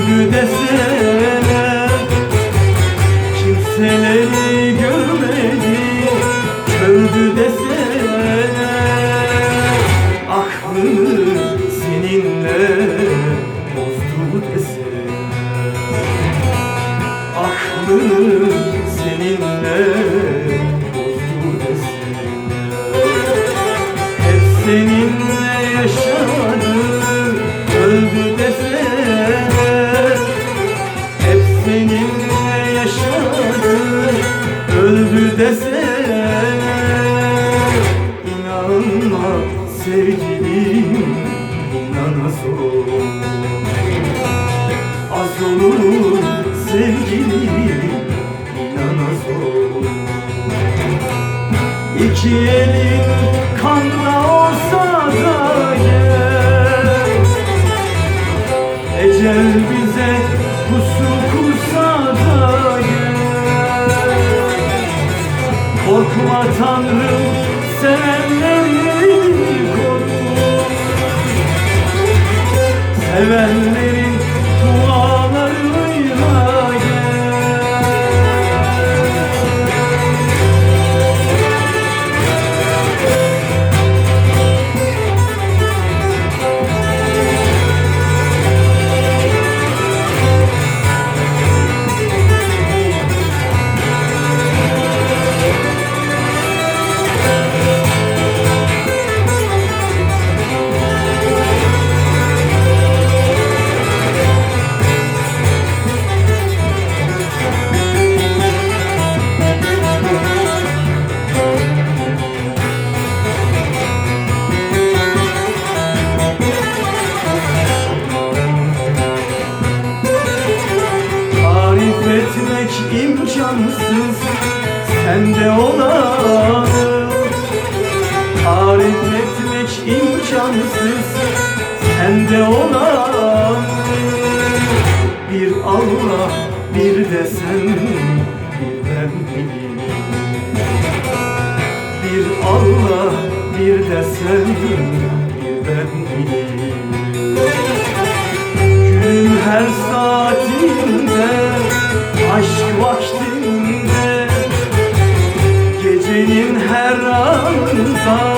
öldü deseler Kimseleri görmedi. Öldü deseler Aklını seninle bozdu deseler Aklını seninle bozdu deseler Hep seninle yaşadı öldü deseler deseler İnanma sevgilim inan az olur Az olur sevgilim inan az olur İki elin kanla olsa da gel Ecel bize pusu Korkma Tanrım sevenleri koru Sevenlerin etmek imkansız sende olanı Tarif etmek imkansız sende olanı Bir Allah bir de sen bir ben Bir Allah bir de sen bir ben Günün her saatinde Aşk vaktinde Gecenin her anında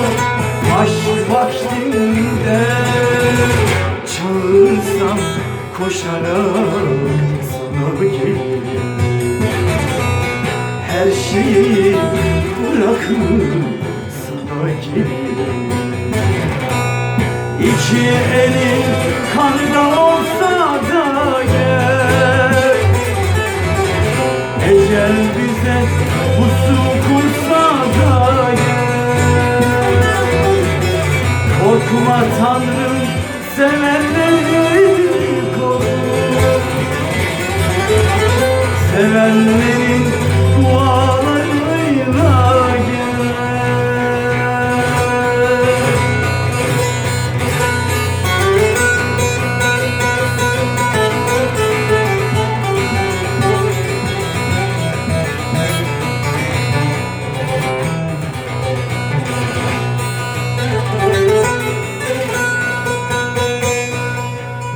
Aşk vaktinde Çağırsam koşarak sana gelirim Her şeyi bırakıp sana gelirim İki elin kanında Bize pusu kursa Tanrım sevenleri koru Sevenlerin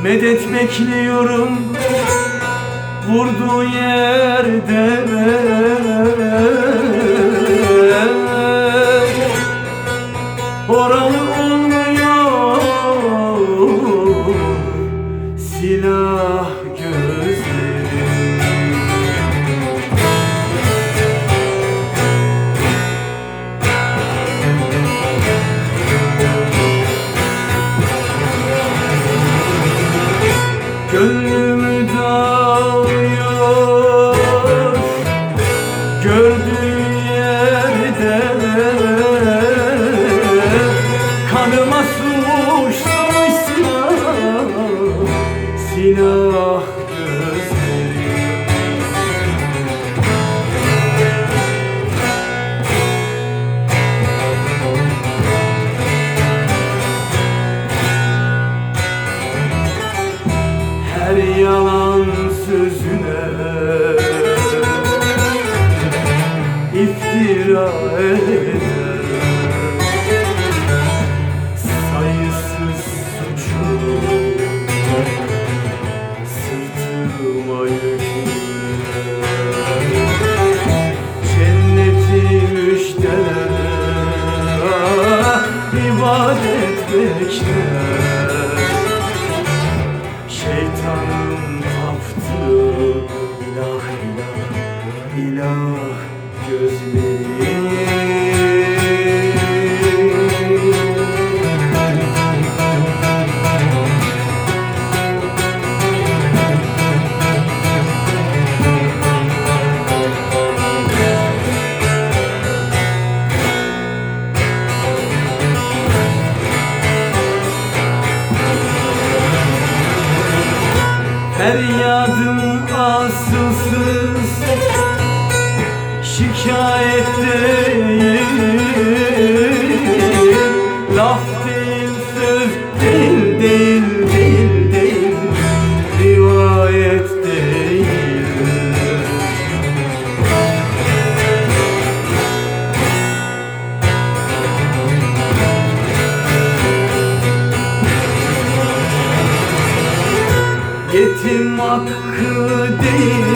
Medet bekliyorum. Vurduğu yerde Gördüğü yerde iftira eder. Sayısız suçu sırtıma yükler Cenneti müjdeler, ibadet bekler 和地